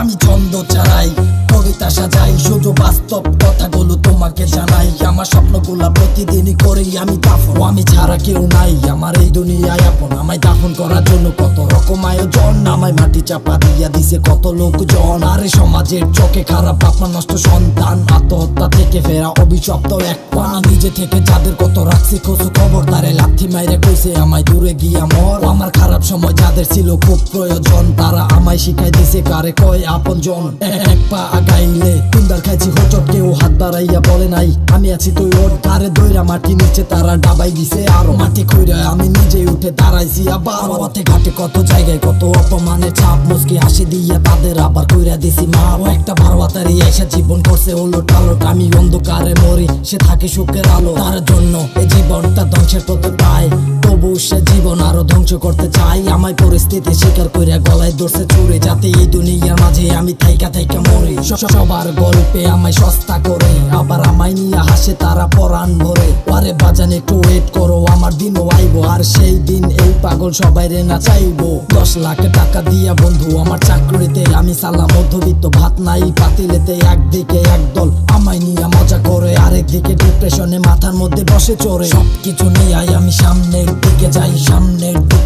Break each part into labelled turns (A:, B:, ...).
A: আমি ছন্দ চালাই, কবিতা সাজাই, শুধু বাস্তব কথাগুলো তোমাকে জানাই। আমার স্বপ্নগুলা প্রতিদিনই করি, আমি দাফন। আমি ছাড়া কেউ নাই, আমার এই দুনিয়ায় আপন। আমায় দাফন করার জন্য কত রকম আয়োজন, আমায় মাটি চাপা দিয়া দিছে কত লোকজন। আরে, সমাজের চোখে খারাপ বাপমা নষ্ট সন্তান, আত্মহত্যা থেকে ফেরা অভিশপ্ত এক পা নিজে থেকে যাদের কত রাখছি, খোঁজ খবর, তারে লাথি মাইরে কইছে, আমায় দূরে গিয়া মর। আমার খারাপ সময় যাদের ছিল খুব প্রয়োজন, তারা আমায় শিখাই দিছে কারে কয় আপন জন এক পা আগাইলে তিনবার খাইছি হোচট কেউ হাত বাড়াইয়া বলে নাই, আমি আছি তুই ওর কারে দইরা মাটি নিচে তারা ডাবাই দিছে আরও। মাটি খুইরা আমি নিজে উঠে দাঁড়াইছি আবার পথে ঘাটে কত জায়গায় কত অপমানের ছাপ মুসকি হাসি দিয়া তাদের আবার কইরা দিছি। মা, ও একটা ভারবাতারি এসে জীবন করছে হলো টালট আমি অন্ধকারে মরি, সে থাকে সুখের আলো। তার জন্য এই জীবনটা ধ্বংসের পথে পায়, তবু সে জীবন আরও ধ্বংস করতে চাই। আমায় পরিস্থিতি স্বীকার করে গলায় ধরছে চুরে। যাতে এই দুনিয়ার মাঝে আমি থাইকা থাইকা মরি। সবার গল্পে আমায় সস্তা করে। আবার আমায় নিয়ে হাসে তারা পরাণ ভরে। আরে বাজান, একটু ওয়েট করো, আমার দিনও আইবো। আর সেই দিন এই পাগল সবাই রে না চাইব। দশ লাখ টাকা দিয়া বন্ধু, আমার চাকরিতে আমি সালাম। মধ্যবিত্ত ভাত নাই, পাতিলেতে একদিকে একদল। আমায় নিয়ে মজা করে, আরেকদিকে ডিপ্রেশনে মাথার মধ্যে বসে চড়ে। সবকিছু নিয়ে আমি সামনের দিকে যাই।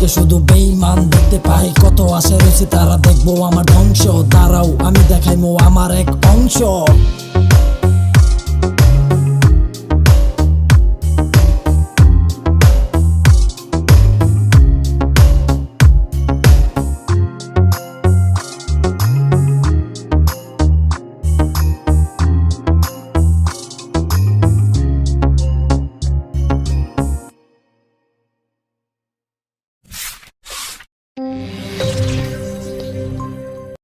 A: সামনের শুধু বেইমান দেখতে পাই। কত আশা রয়েছে তারা দেখব আমার ধ্বংস। দাঁড়াও, আমি দেখাইমো আমার এক অংশ।